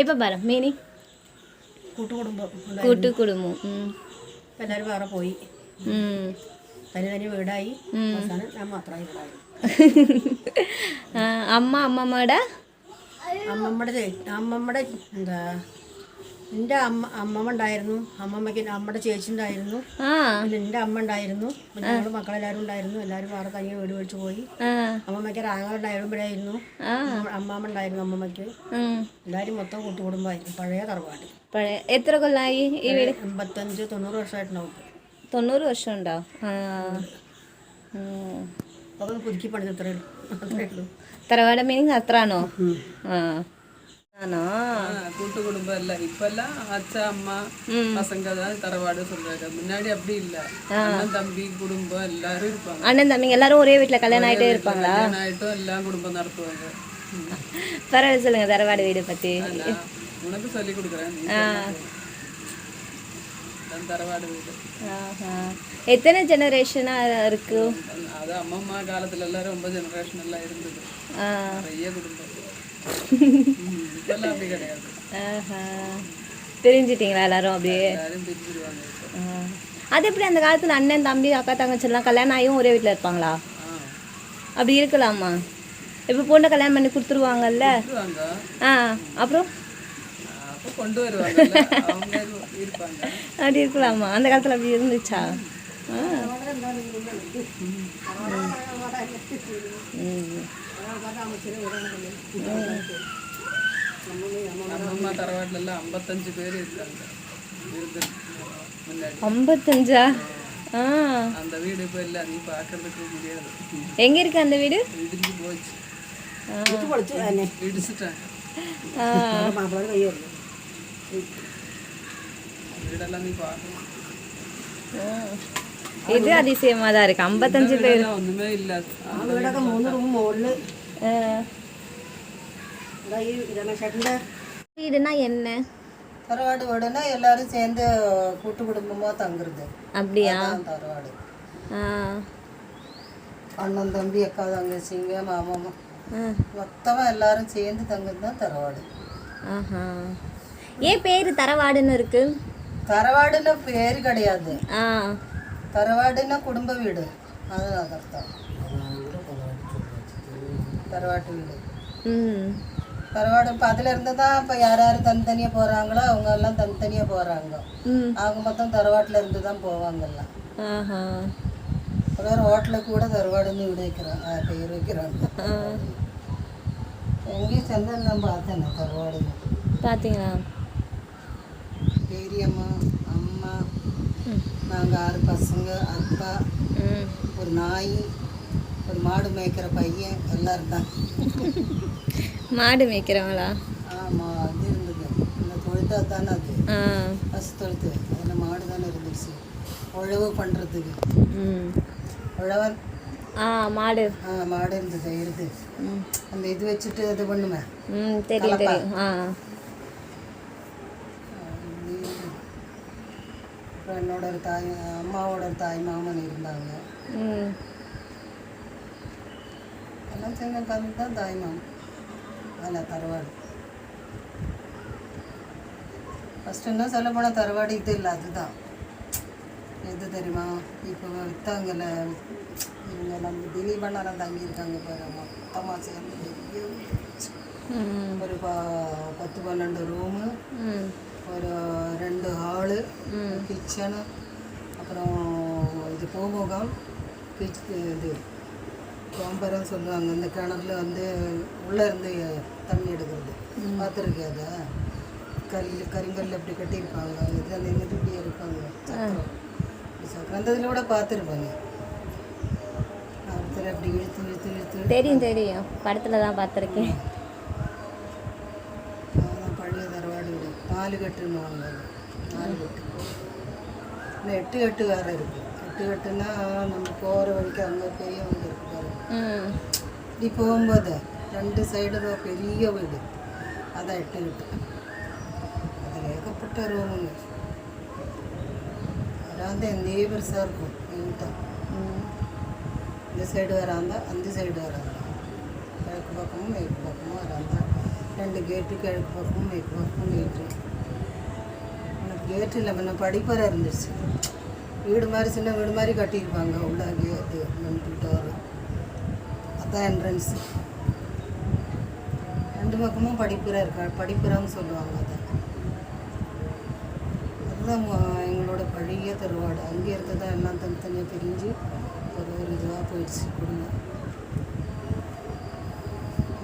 ഇപ്പം പറ മീനി. കൂട്ടുകുടുംബം എല്ലാവരും വേറെ പോയി. തനി തനി വീടായി. അവസാനം ഞാൻ മാത്രമായി വീടായി ആ, അമ്മ അമ്മമ്മയുടെ? അമ്മമ്മയുടെ അമ്മമ്മയുടെ എന്താ എന്റെ അമ്മ അമ്മമ്മ ഉണ്ടായിരുന്നു. അമ്മമ്മക്ക് അമ്മയുടെ ചേച്ചി ഉണ്ടായിരുന്നു. പിന്നെ എന്റെ അമ്മ ഉണ്ടായിരുന്നു. പിന്നെ ഞങ്ങൾ മക്കളെല്ലാവരും ഉണ്ടായിരുന്നു. എല്ലാവരും വേറെ തനിയെ വീട് വെച്ച് പോയി. അമ്മമ്മക്ക് അമ്മമ്മയ്ക്ക് ആ. അമ്മാമ്മ ഉണ്ടായിരുന്നു അമ്മമ്മയ്ക്ക്. എല്ലാരും എല്ലാവരും മൊത്തം കൂട്ടുകുടുംബമായിരുന്നു. പഴയ തറവാട്. പഴയ എത്ര കൊല്ലായി ഈ വീട്? എൺപത്തഞ്ച് തൊണ്ണൂറ് വർഷമായിട്ടുണ്ടാവും. തൊണ്ണൂറ് വർഷം ഉണ്ടാവും പുതുക്കി പണിത് അത്രേ ഉള്ളൂ. തറവാട് മീനിങ് അത്രാണോ ആ. ആണോ? கூட்டு இல்ல இப்பெல்லாம் அச்சா அம்மா பசங்க தான் தரவாடு சொல்றாங்க. முன்னாடி அப்படி இல்ல. அண்ணன் தம்பி குடும்பம் எல்லாரும் இருப்பாங்க. அண்ணன் தம்பிங்க எல்லாரும் ஒரே வீட்டில் கல்யாணம் ஆகிட்டே இருப்பாங்களா? கல்யாணம் ஆயிட்டும் எல்லாம் குடும்பம் நடத்துவாங்க. பரவாயில்ல சொல்லுங்க தரவாடு வீடு நான் உனக்கு சொல்லி கொடுக்குறேன் தரவாடு வீடு. எத்தனை ஜெனரேஷனாக இருக்கு? அது அம்மா காலத்துல எல்லாம் ரொம்ப ஜெனரேஷன் எல்லாம் இருந்தது. நிறைய குடும்பம். பிரிஞ்சிட்டீங்களா எல்லாரும் அப்படியே. அது எப்படி அந்த காலத்தில் அண்ணன் தம்பி அக்கா தங்கச்சிலாம் கல்யாணம் ஆகியும் ஒரே வீட்டில் இருப்பாங்களா? அப்படி இருக்கலாமா? இப்போ பொண்ணை கல்யாணம் பண்ணி கொடுத்துருவாங்கல்ல? ஆ அப்புறம்? அப்படி இருக்கலாமா? அந்த காலத்தில் அப்படி இருந்துச்சா? ஆ ம். அம்மம்மா தரவாட்டுல எல்லாம் ஐம்பத்தஞ்சு பேர் இருக்காங்க இருந்து முன்னாடி ஐம்பத்தஞ்சா ஆ அந்த வீடு இப்போ இல்லை நீ பார்க்கறதுக்கு முடியாது எங்கே இருக்கு அந்த வீடு இடிஞ்சு போச்சு ഇത് പൊളിച്ച് തന്നെ இடிச்சிட்டாங்க ஆ മാപ്പിള കൈ വരുന്നു வீடெல்லாம் நீ பார்க்கணும் இது அதிசயமாக தான் இருக்கு ஐம்பத்தஞ்சு பேர் வீடெல்லாம் ஒண்ணுமே இல்லை ആ വീടൊക്കെ മൂന്ന് റൂം മുകളില് வீடுனா என்ன? தரவாடு வீடுனா எல்லாரும் சேர்ந்து கூட்டு குடும்பமாக தங்குறது. அப்படியா? தரவாடு. அண்ணன் தம்பி அக்கா தங்கச்சிங்க மாமாமா மொத்தமாக எல்லாரும் சேர்ந்து தங்குறது தான் தரவாடு. ஆஹா. ஏன் பேர் தரவாடுன்னு இருக்கு? தரவாடுன்னு பேர் கிடையாது. தரவாடுன்னா குடும்ப வீடு. அதான். தான் தரவாட்டு வீடு ம் தரவாடு இப்போ இருந்து தான் இப்போ யார் யார் தனித்தனியாக போகிறாங்களோ அவங்க எல்லாம் தனித்தனியாக போகிறாங்க ம். அவங்க மொத்தம் தரவாட்டில் இருந்து தான் போவாங்க எல்லாம் ஆஹா. ஒரு ஹோட்டலில் கூட தரவாடுன்னு வீடு வைக்கிறாங்க பேர் வைக்கிறாங்க. எங்கேயும் சென்று நான் பார்த்தேன் தரவாடுன்னு. பார்த்தீங்களா? பெரியம்மா அம்மா நாங்கள் ஆறு பசங்க அப்பா ம். ஒரு நாய். ஒரு மாடு மேய்க்கிற பையன் எல்லாம் இருந்தாங்க மாடு மேய்க்கிறவங்களா? ஆமாம் அது இருந்தது. இந்த தொழுத்தா தானே அது? பசு தொழுத்து அதில் மாடு தானே இருந்துச்சு. உழவு பண்ணுறதுக்கு ம். உழவர் ஆ மாடு. ஆ மாடு இருந்தது இருது. அந்த இது வச்சுட்டு இது பண்ணுமே. ம் தெரியும் தெரியும். ஆ. என்னோட தாய் அம்மாவோட தாய் மாமன் இருந்தாங்க. ம். எல்லாம் சேர்ந்து உட்காந்து தான் தாய் மாமன் அதில் தரவாடு ஃபஸ்ட்டு இன்னும் சொல்ல போனால் தரவாடு இது இல்லை அதுதான் எது தெரியுமா? இப்போ விற்றாங்கல்ல இவங்க நம்ம திலீபண்ணெல்லாம் தங்கியிருக்காங்க பாரு மொத்தமாக சேர்ந்து ஒரு ப பத்து பன்னெண்டு ரூமு ஒரு ரெண்டு ஹாலு கிச்சனு அப்புறம் இது பூமுகம் கிச் இது கோம்பரம் சொல்லுவாங்க. இந்த கிணறுல வந்து உள்ளே இருந்து தண்ணி எடுக்கிறது. பார்த்துருக்கே அதை? கல் கருங்கல் அப்படி கட்டியிருப்பாங்க. இதில் நின்றுட்டு இப்படி இருப்பாங்க சக்கரம். சக்கரம். அந்த இதில் கூட பார்த்துருப்பாங்க. ஒருத்தர் அப்படி இழுத்து இழுத்து இழுத்து. தெரியும் தெரியும். படத்தில் தான் பார்த்துருக்கேன். பழைய தரவாடு வீடு நாலு கட்டுன்னுவாங்க அது. நாலு கட்டு. இன்னும் எட்டு கட்டு வேறு இருக்குது எட்டு கட்டுன்னா நம்ம போகிற வழிக்கு அங்கே பெரிய வீடு இருக்கு பாருங்க ம் இப்படி போகும்போது ரெண்டு சைடும் பெரிய வீடு அதை எட்டு கட்டு அதில் ஏகப்பட்ட ரூமுங்க வராந்த எந்தே பெருசாக இருக்கும் நீட்டாக இந்த சைடு வராந்தா அந்த சைடு வராந்தா கிழக்கு பக்கமும் மேற்கு பக்கமும் வராந்தா ரெண்டு கேட்டு கிழக்கு பக்கம் மேற்கு பக்கமும் கேட்டு எனக்கு கேட்டு இல்லை முன்ன படிப்பறை இருந்துச்சு வீடு மாதிரி சின்ன வீடு மாதிரி கட்டியிருப்பாங்க உள்ள கேட்டு தான் என்ட்ரன்ஸ் ரெண்டு பக்கமும் படிப்புரை இருக்கா? படிப்புறான்னு சொல்லுவாங்க அதை. அதுதான் எங்களோட பழைய திருவாடு. அங்கே இருந்து தான் எல்லாம் தனித்தனியாக பிரிஞ்சு ஒரு ஒரு இதுவாக போயிடுச்சு குடும்பம்.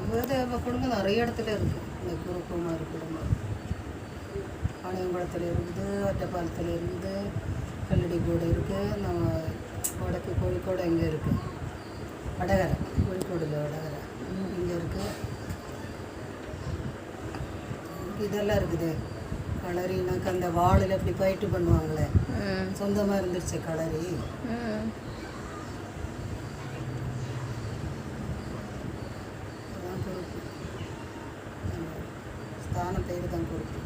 இவ்வளோ குடும்பம் நிறைய இடத்துல இருக்குது இந்த குருக்குமார் குடும்பம். ஆணையங்குளத்தில் இருக்குது ஒറ്റப்பாலத்தில் இருக்குது கூட இருக்குது நம்ம வடக்கு கோழிக்கோடு இங்கே இருக்குது வடகரை கோழிக்கோடில் வடகரை. இங்கே இருக்குது இதெல்லாம் இருக்குது. களரினாக்க அந்த வாளில் அப்படி பயிட்டு பண்ணுவாங்களே. சொந்தமாக இருந்துருச்சு களரி. ம். அதான் பொறுப்பு. ஸ்தான பேர் தான் பொறுப்பு.